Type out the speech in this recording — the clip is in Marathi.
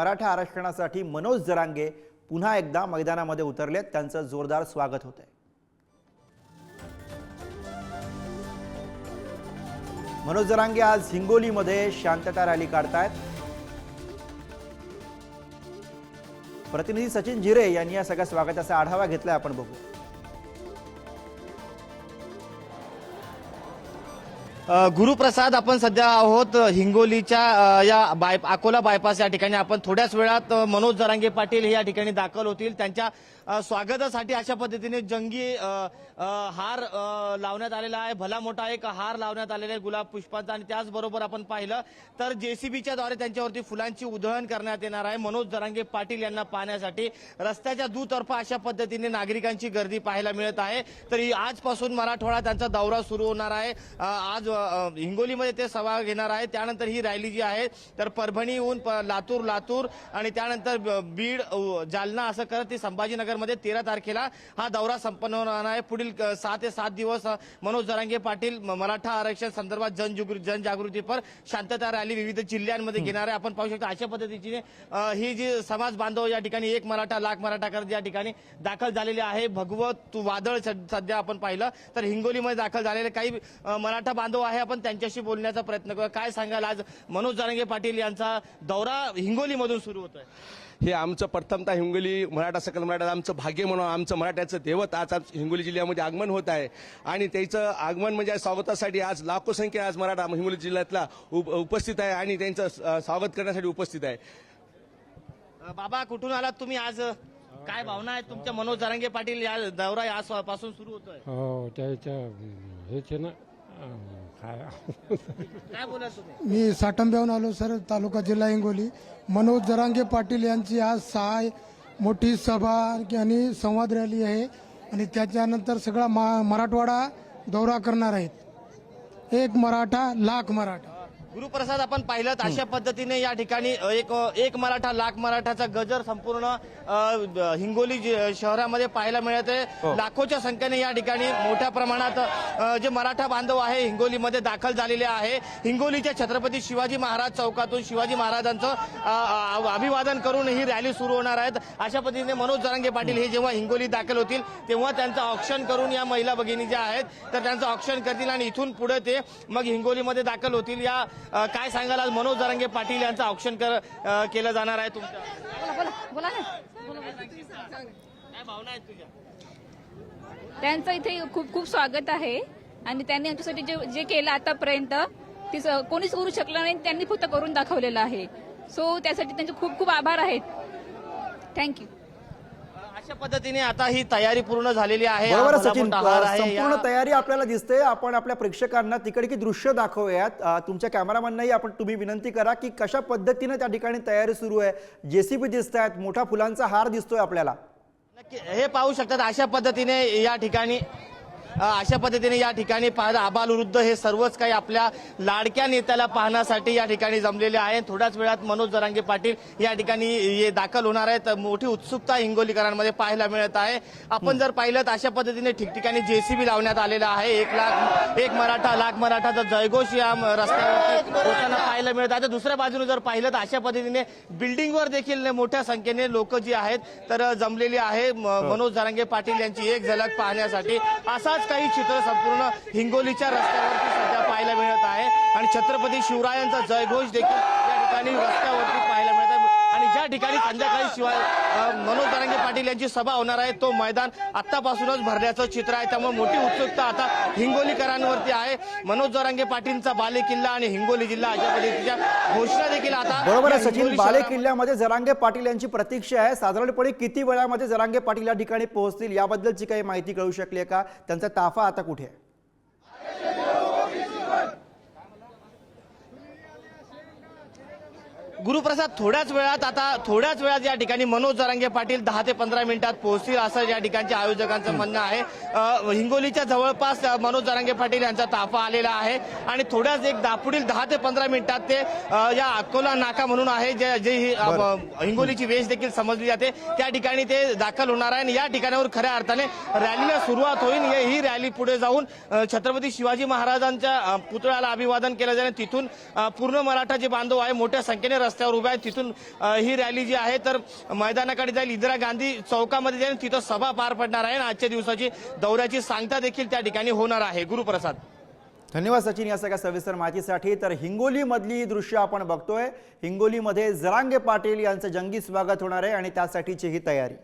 मराठा आरक्षणासाठी मनोज जरांगे पुन्हा एकदा मैदानामध्ये उतरलेत. त्यांचं जोरदार स्वागत होत आहे मनोज जरांगे आज हिंगोलीमध्ये शांतता रॅली काढतायत. प्रतिनिधी सचिन जिरे यांनी या सगळ्या स्वागताचा आढावा घेतलाय आपण बघू. गुरुप्रसाद आपण सध्या आहोत हिंगोलीच्या या बाय अकोला बायपास या ठिकाणी. आपण थोड्याच वेळात मनोज जरांगे पाटील हे या ठिकाणी दाखल होतील. त्यांच्या स्वागतासाठी अशा पद्धतीने जंगी हार लावण्यात आलेला आहे. भला मोठा एक हार लावण्यात आलेला आहे गुलाब पुष्पांचा. आणि त्याचबरोबर आपण पाहिलं तर जेसीबीच्या द्वारे त्यांच्यावरती फुलांची उधळण करण्यात येणार आहे. मनोज जरांगे पाटील यांना पाहण्यासाठी रस्त्याच्या दुतर्फा अशा पद्धतीने नागरिकांची गर्दी पाहायला मिळत आहे. तरी आजपासून मराठवाडा त्यांचा दौरा सुरू होणार आहे. आज हिंगोलीमध्ये ते सभा घेणार आहे त्यानंतर ही रॅली जी आहे तर परभणीहून लातूर लातूर आणि त्यानंतर बीड जालना असं करत ती संभाजीनगरमध्ये तेरा तारखेला हा दौरा संपन्न होणार आहे. पुढील सहा ते सात दिवस मनोज जरांगे पाटील मराठा आरक्षण संदर्भात जनजागृ- जनजागृतीपर शांतता रॅली विविध जिल्ह्यांमध्ये घेणार आहे. आपण पाहू शकतो अशा पद्धतीने अ, ही जी समाज बांधव या ठिकाणी एक मराठा लाख मराठा करत या ठिकाणी दाखल झालेले आहे. भगवत वादळ सध्या आपण पाहिलं तर हिंगोलीमध्ये दाखल झालेले काही मराठा बांधव आहे आपण त्यांच्याशी बोलण्याचा प्रयत्न करू काय सांगाल आज मनोज जरांगे पाटील यांचा दौरा हिंगोलीमधून सुरू होतोय? हे आमचं प्रथमतः हिंगोली मराठा सकल मराठा आमचं भाग्य म्हणून आमचं मराठ्याचं दैवत आज आज हिंगोली जिल्ह्यामध्ये आगमन होत आहे. आणि त्याचं आगमन म्हणजे स्वागतासाठी आज लाखो संख्या आज मराठा हिंगोली जिल्ह्यातला उप- उपस्थित आहे आणि त्यांचं स्वागत करण्यासाठी उपस्थित आहे. बाबा कुठून आलात तुम्ही आज? काय भावना आहे तुमच्या? मनोज जरांगे पाटील या दौरा यापासून सुरू होतोय. हो त्याच्या हेच आहे ना. काय मी साटंब्याहून आलो सर तालुका जिल्हा हिंगोली. मनोज जरांगे पाटील यांची आज सहा मोठी सभा आणि संवाद रॅली आहे आणि त्याच्यानंतर सगळा मा मराठवाडा दौरा करणार आहेत. एक मराठा लाख मराठा. गुरुप्रसाद आपण पाहिलं तर अशा पद्धतीने या ठिकाणी एक एक मराठा लाख मराठाचा गजर संपूर्ण हिंगोली शहरामध्ये पाहायला मिळत आहे. लाखोच्या संख्येने या ठिकाणी मोठ्या प्रमाणात जे मराठा बांधव आहे हिंगोलीमध्ये दाखल झालेले आहे. हिंगोलीच्या छत्रपती शिवाजी महाराज चौकातून शिवाजी महाराजांचं अभिवादन करून ही रॅली सुरू होणार आहेत. अशा पद्धतीने मनोज जरांगे पाटील हे जेव्हा हिंगोलीत दाखल होतील तेव्हा त्यांचं ऑप्शन करून या महिला भगिनी ज्या आहेत तर त्यांचं ऑप्शन करतील आणि इथून पुढे ते मग हिंगोलीमध्ये दाखल होतील. या काय सांगाल आज मनोज जरांगे पाटील यांचं ऑप्शन कर- अ, केलं जाणार आहे तुमच्या? त्यांचं इथे खूप खूप स्वागत आहे. आणि त्यांनी आमच्यासाठी जे जे केलं आतापर्यंत ते स- कोणीच करू शकलं नाही त्यांनी फक्त करून दाखवलेलं आहे. सो त्यासाठी त्यांचे खूप खूप आभार आहेत. थँक्यू अशा पद्धतीने आता ही तयारी पूर्ण झालेली आहे. बरोबर आहे, सचिन. संपूर्ण तयारी आपल्याला दिसते. आपण आपल्या प्रेक्षकांना तिकडे दृश्य दाखवूयात. अ, तुमच्या कॅमेरामॅननाही आपण तुम्ही विनंती करा की कशा पद्धतीने त्या ठिकाणी तयारी सुरू आहे. जेसीबी दिसत आहेत मोठा फुलांचा हार दिसतोय आपल्याला. नक्की हे पाहू शकतात अशा पद्धतीने या ठिकाणी अशा पद्धतीने या ठिकाणी पाहता आबाल वृद्ध हे सर्वच काही आपल्या लाडक्या नेत्याला पाहण्यासाठी या ठिकाणी जमलेले आहे थोड्याच वेळात मनोज जरांगे पाटील या ठिकाणी ये दाखल होणार आहेत. मोठी उत्सुकता हिंगोलीकरांमध्ये पाहायला मिळत आहे. आपण जर पाहिलं तर अशा पद्धतीने ठिकठिकाणी जेसीबी लावण्यात आलेला आहे. एक लाख एक मराठा लाख मराठाचा जयघोष या रस्त्यावरती होताना पाहायला मिळत आहे. तर दुसऱ्या बाजूने जर पाहिलं तर अशा पद्धतीने बिल्डिंगवर देखील मोठ्या संख्येने लोक जी आहेत तर जमलेली आहे. म- मनोज जरांगे पाटील यांची एक झलक पाहण्यासाठी. असाच काही चित्र संपूर्ण हिंगोलीच्या रस्त्यावरती सध्या पाहायला मिळत आहे. आणि छत्रपती शिवरायांचा जयघोष देखील या ठिकाणी रस्त्यावरती पाहायला मिळत आणि ज्या ठिकाणी संध्याकाळी शिवाय मनोज जरांगे पाटील यांची सभा होणार आहे तो मैदान आतापासूनच भरण्याचं चित्र आहे. त्यामुळे मोठी उत्सुकता आता हिंगोलीकरांवरती आहे. मनोज जरांगे पाटीलचा बाले किल्ला आणि हिंगोली जिल्हा अशा पद्धतीच्या घोषणा देखील आता बरोबर आहे सचिन. बाले किल्ल्यामध्ये जरांगे पाटील यांची प्रतीक्षा आहे. साधारणपणे किती वेळामध्ये जरांगे पाटील या ठिकाणी पोहोचतील याबद्दलची काही माहिती कळू शकली आहे का? त्यांचा ताफा आता कुठे आहे? गुरुप्रसाद थोड्याच वेळात आता थोड्याच वेळात या ठिकाणी मनोज जरांगे पाटील दहा ते पंधरा मिनिटात पोहोचतील असं या ठिकाणच्या आयोजकांचं म्हणणं आहे. हिंगोलीच्या जवळपास मनोज जरांगे पाटील यांचा ताफा आलेला आहे. आणि थोड्याच एक पुढील दहा ते पंधरा मिनिटात ते या अकोला नाका म्हणून आहे जे जे ही, हिंगोलीची वेश देखील समजली जाते. त्या ठिकाणी ते दाखल होणार आहे आणि या ठिकाणावर खऱ्या अर्थाने रॅलीला सुरुवात होईल. हे- रॅली पुढे जाऊन छत्रपती शिवाजी महाराजांच्या पुतळ्याला अभिवादन केलं जाईल. तिथून पूर्ण मराठा जे बांधव आहे मोठ्या संख्येने रस्त्यावर रस्त्यावर उभ्या आहेत. तिथून ही रॅली जी आहे तर मैदानाकडे जाईल. इंदिरा गांधी चौकामध्ये जाईल. तिथं सभा पार पडणार आहे आणि आजच्या दिवसाची दौऱ्याची सांगता देखील त्या ठिकाणी होणार आहे. गुरुप्रसाद. धन्यवाद सचिन या सगळ्या सविस्तर माहितीसाठी. तर हिंगोलीमधली दृश्य आपण बघतोय. हिंगोलीमध्ये जरांगे पाटील यांचं जंगी स्वागत होणार आहे आणि त्यासाठीची ही तयारी.